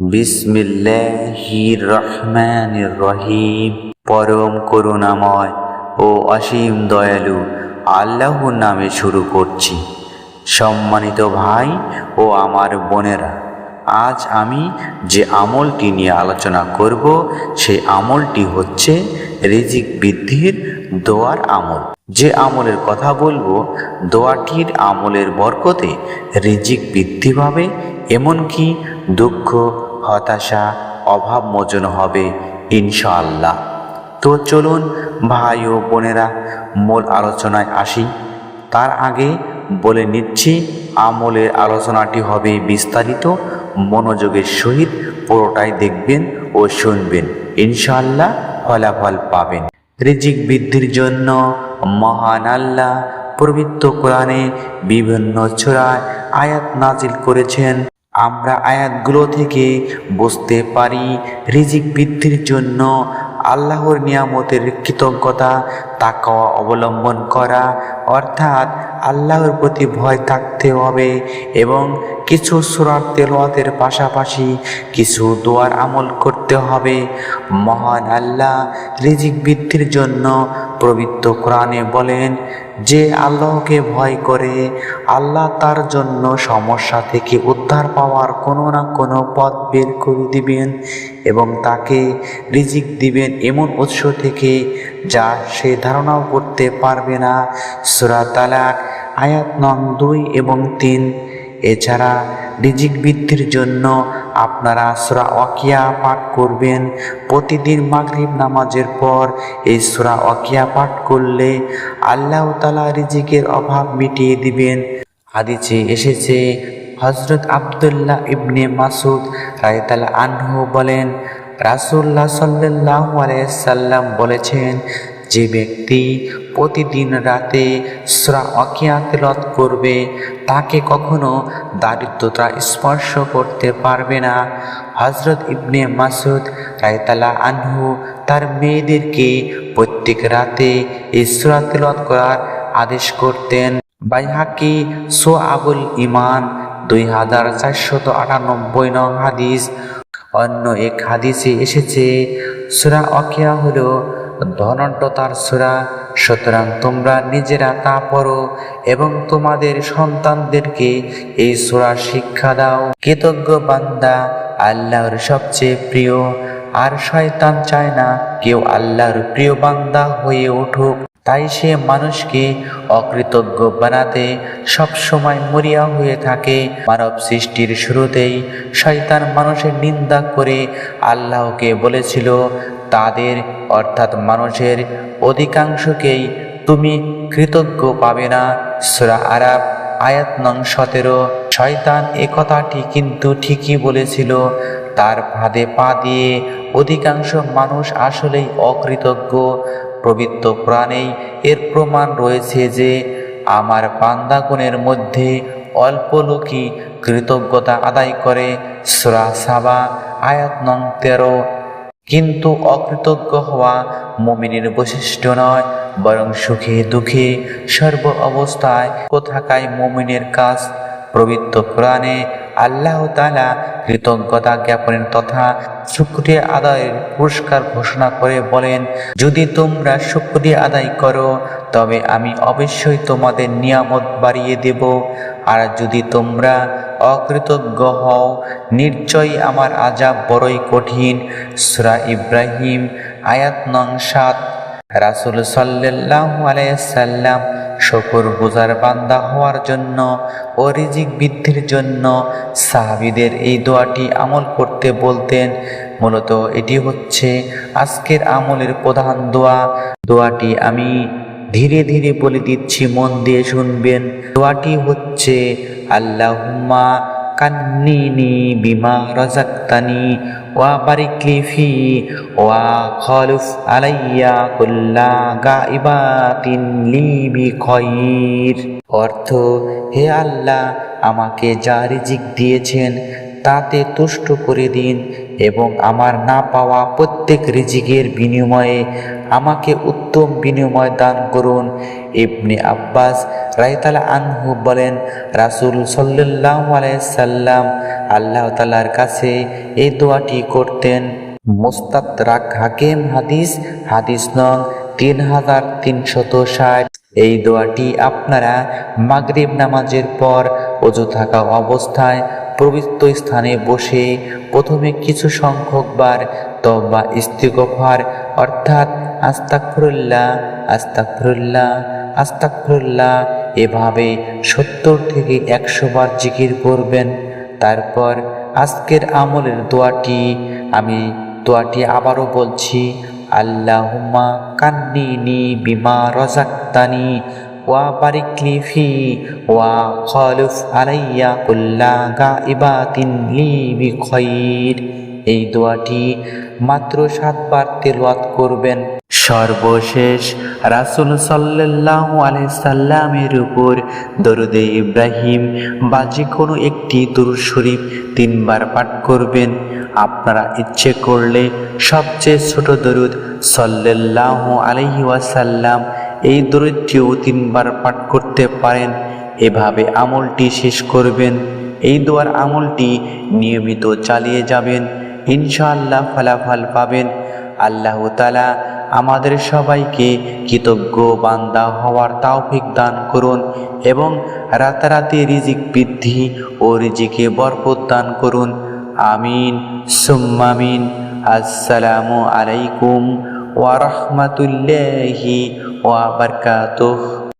বিসমিল্লাহির রহমানির রহিম পরম করুণাময় ও অসীম দয়ালু আল্লাহর নামে শুরু করছি। সম্মানিত ভাই ও আমার বোনেরা, আজ আমি যে আমলটি নিয়ে আলোচনা করব, সেই আমলটি হচ্ছে রিজিক বৃদ্ধির দোয়ার আমল। যে আমলের কথা বলব, দোয়াটির আমলের বরকতে রিজিক বৃদ্ধি পাবে, এমনকি দুঃখ হতাশা, অভাব মোচন হবে, ইনশাআল্লাহ। তো চলুন ভাই ও বোনেরা, মূল আলোচনায় আসি। তার আগে বলে নিচ্ছি, আমলের আলোচনাটি হবে বিস্তারিত, মনোযোগের সহিত পুরোটাই দেখবেন ও শুনবেন। ইনশাআল্লাহ ফলাফল পাবেন। রিজিক বৃদ্ধির জন্য মহান আল্লাহ পবিত্র কোরআনে বিভিন্ন ছোড়ায় আয়াত নাজিল করেছেন। আমরা আয়াতগুলো থেকে বুঝতে পারি রিজিক বৃদ্ধির জন্য আল্লাহর নিয়ামতের কৃতজ্ঞতা, তাকাওয়া অবলম্বন করা, অর্থাৎ আল্লাহর প্রতি ভয় থাকতে হবে এবং কিছু সুরার তেলোয়াতের পাশাপাশি কিছু দোয়ার আমল করতে হবে। মহান আল্লাহ রিজিক বৃদ্ধির জন্য পবিত্র কোরআনে বলেন, যে আল্লাহকে ভয় করে, আল্লাহ তার জন্য সমস্যা থেকে উদ্ধার পাওয়ার কোনো না কোনো পথ বের করে দিবেন এবং তাকে রিজিক দিবেন এমন উৎস থেকে যা সে ধারণাও করতে পারবে না। সুরা তালাক আয়াত নং দুই এবং তিন এছাড়া রিজিক বৃদ্ধির জন্য আপনারা সুরা অকিয়া পাঠ করবেন। প্রতিদিন মাগরিব নামাজের পর এই সুরা অকিয়া পাঠ করলে আল্লাহ তালা রিজিকের অভাব মিটিয়ে দিবেন। হাদিসে এসেছে হজরত আবদুল্লাহ ইবনে মাসুদ রায়তালা আনহু বলেন রাসুল্লাহ সাল্লাহ সাল্লাম বলেছেন যে ব্যক্তি প্রতিদিন রাতে শ্রা অকিয়াতলত করবে, তাকে কখনো দারিদ্রতা স্পর্শ করতে পারবে না। হজরত ইবনে মাসুদ রায়তালা আনহু তার মেয়েদেরকে প্রত্যেক রাতে ইসরা তেলত করার আদেশ করতেন। বাইহাকি সো আবুল ইমান দুই হাজার চারশত আটানব্বই নং হাদিস। অন্য এক হাদিসে এসেছে, সুরা অকিয়া হলো ধনট্টতার সুরা, সুতরাং তোমরা নিজেরা তা পড়ো এবং তোমাদের সন্তানদেরকে এই সুরা শিক্ষা দাও। কৃতজ্ঞ বান্দা, আল্লাহর সবচেয়ে প্রিয়। আর শয়তান চায় না কেউ আল্লাহর প্রিয় বান্দা হয়ে উঠুক। তাই সে মানুষকে অকৃতজ্ঞ বানাতে সবসময় মরিয়া হয়ে থাকে। মানব সৃষ্টির শুরুতেই শয়তান মানুষের নিন্দা করে আল্লাহকে বলেছিল তাদের, অর্থাৎ মানুষের, অধিকাংশকেই তুমি কৃতজ্ঞ পাবে না। সুরা আরাব আয়াত নং সতেরো। শয়তান এ কথাটি কিন্তু ঠিকই বলেছিল, তার ফাঁদে পা দিয়ে অধিকাংশ মানুষ আসলেই অকৃতজ্ঞ। প্রবৃত্ত প্রাণেই এর প্রমাণ রয়েছে যে, আমার বান্দাগণের মধ্যে অল্প লোকই কৃতজ্ঞতা আদায় করে। সুরা সাবা, আয়াত নং তেরো। কিন্তু অকৃতজ্ঞ হওয়া মমিনের বৈশিষ্ট্য নয়, বরং সুখে দুঃখে সর্ব অবস্থায় কোথাকায় মমিনের কাজ প্রবৃত্ত কোরআনে আল্লাহ তালা কৃতজ্ঞতা জ্ঞাপনের তথা শুক্রিয়া আদায়ের পুরস্কার ঘোষণা করে বলেন, যদি তোমরা শুক্রিয়া আদায় করো, তবে আমি অবশ্যই তোমাদের নিয়ামত বাড়িয়ে দেব। আর যদি তোমরা অকৃতজ্ঞ হও। নিশ্চয়ই আমার আজাব বড়ই কঠিন। সুরা ইব্রাহিম, আয়াত নং সাত। রাসুল সাল্লাহ আলাইসাল্লাম শকুর বোঝার বান্দা হওয়ার জন্য ও রিজিক বৃদ্ধির জন্য সাহাবিদের এই দোয়াটি আমল করতে বলতেন। মূলত এটি হচ্ছে আজকের আমলের প্রধান দোয়া। দোয়াটি আমি ধীরে ধীরে বলে দিচ্ছি, মন দিয়ে শুনবেন। দোয়াটি হচ্ছে, আল্লাহুম্মা কান্নিনি বিমা রাজাক্তানি ওয়া বারিকলি ফি ওয়া খলুফ আলাইয়া কুল্লা গাইবাতিন লি বি বিখয়ির অর্থ, হে আল্লাহ, আমাকে যা রিজিক দিয়েছেন, তাতে তুষ্ট করে দিন। এবং আমার না পাওয়া প্রত্যেক রিজিকের বিনিময়ে আমাকে উত্তম বিনিময় দান করুন। ইবনে আব্বাস রাইতালা আনহু বলেন, রাসূল সাল্লাল্লাহু আলাইহি সাল্লাম আল্লাহ তাআলার কাছে এই দোয়াটি করতেন মুস্তাদরাক হাকিম হাদিস হাদিস নং তিন হাজার তিনশত ষাট। এই দোয়াটি আপনারা মাগরিব নামাজের পর অজু থাকা অবস্থায় পবিত্র স্থানে বসে প্রথমে কিছু সংখ্যক বার তবা ইস্তিগফার, অর্থাৎ আস্তাকফিরুল্লাহ আস্তাকফিরুল্লাহ আস্তাকফিরুল্লাহ এভাবে সত্তর থেকে একশো বার জিকির করবেন। তারপর আজকের আমলের দোয়াটি, আমি দোয়াটি আবারও বলছি, আল্লাহুম্মা কান্নিনি বিমা রজাক্তানি বারিকলি ফি ওয়া খলুফ আলাইয়া কুল্লা গাইবাতিন লি বিখৈর এই দোয়াটি মাত্র সাতবার তেলাওয়াত করবেন। সর্বশেষ রাসুল আলাইহি সাল্লামের উপর দরুদে ইব্রাহিম বা যে কোনো একটি দুরূদ শরীফ তিনবার পাঠ করবেন। আপনারা ইচ্ছে করলে সবচেয়ে ছোট দরুদ সাল্লাল্লাহু আলাইহি ওয়াসাল্লাম এই দরুদটিও তিনবার পাঠ করতে পারেন। এভাবে আমলটি শেষ করবেন। এই দোয়ার আমলটি নিয়মিত চালিয়ে যাবেন। ইনশাআল্লাহ ফলাফল পাবেন। আল্লাহ তালা আমাদের সবাইকে কৃতজ্ঞ বান্দা হওয়ার তাওফিক দান করুন এবং রাতারাতি রিজিক বৃদ্ধি ও রিজিকে বরকত দান করুন। আমিন। সুম্মামিন আসসালামু আলাইকুম ওয়া রাহমাতুল্লাহি ওয়া বারাকাতুহু